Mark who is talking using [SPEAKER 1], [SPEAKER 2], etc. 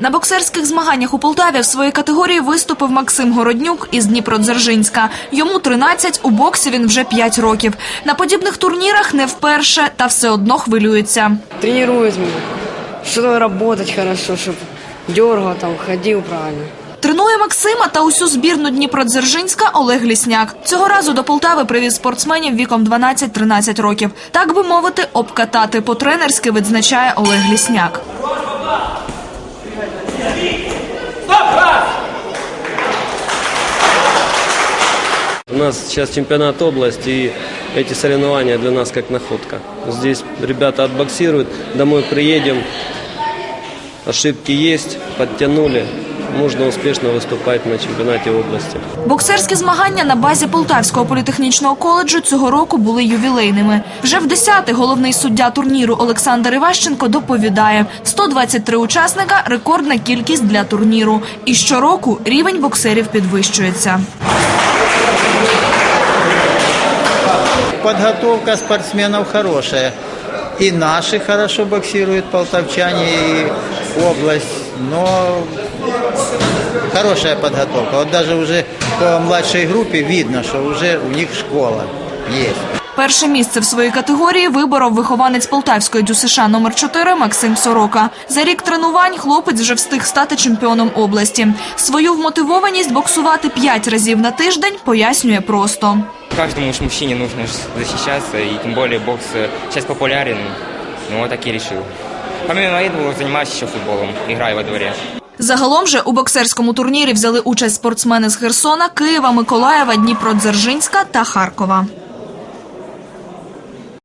[SPEAKER 1] На боксерських змаганнях у Полтаві в своїй категорії виступив Максим Городнюк із Дніпродзержинська. Йому 13, у боксі він вже 5 років. На подібних турнірах не вперше, та все одно хвилюється.
[SPEAKER 2] Тренируюсь, что работать хорошо, чтобы дергал там, ходил правильно.
[SPEAKER 1] Тренує Максима та усю збірну Дніпродзержинська Олег Лісняк. Цього разу до Полтави привіз спортсменів віком 12-13 років. Так би мовити, обкатати по-тренерськи відзначає Олег Лісняк.
[SPEAKER 3] У нас сейчас чемпионат области, и эти соревнования для нас как находка. Здесь ребята отбоксируют, домой приедем, ошибки есть, подтянули, можно успешно выступать на чемпионате области.
[SPEAKER 1] Боксерські змагання на базі Полтавського політехнічного коледжу цього року були ювілейними. Вже в 10-й головний суддя турніру Олександр Іващенко доповідає: 123 учасника – рекордна кількість для турніру. І щороку рівень боксерів підвищується.
[SPEAKER 4] Подготовка спортсменов хорошая. И наши хорошо боксируют, полтавчане, и область. Но хорошая подготовка. Вот даже уже по младшей группе видно, что уже у них школа есть.
[SPEAKER 1] Перше місце в своїй категорії виборов вихованець Полтавської ДЮСШ номер 4 Максим Сорока. За рік тренувань хлопець вже встиг стати чемпіоном області. Свою вмотивованість боксувати 5 разів на тиждень пояснює просто.
[SPEAKER 5] Каждому ж мужчине нужно ж защищаться, и тем более бокс э, сейчас популярен. Ну так и решил. Помимо этого занимаюсь еще футболом, играю во дворе.
[SPEAKER 1] Загалом же у боксерському турнірі взяли участь спортсмени з Херсона, Києва, Миколаєва, Дніпродзержинська та Харкова.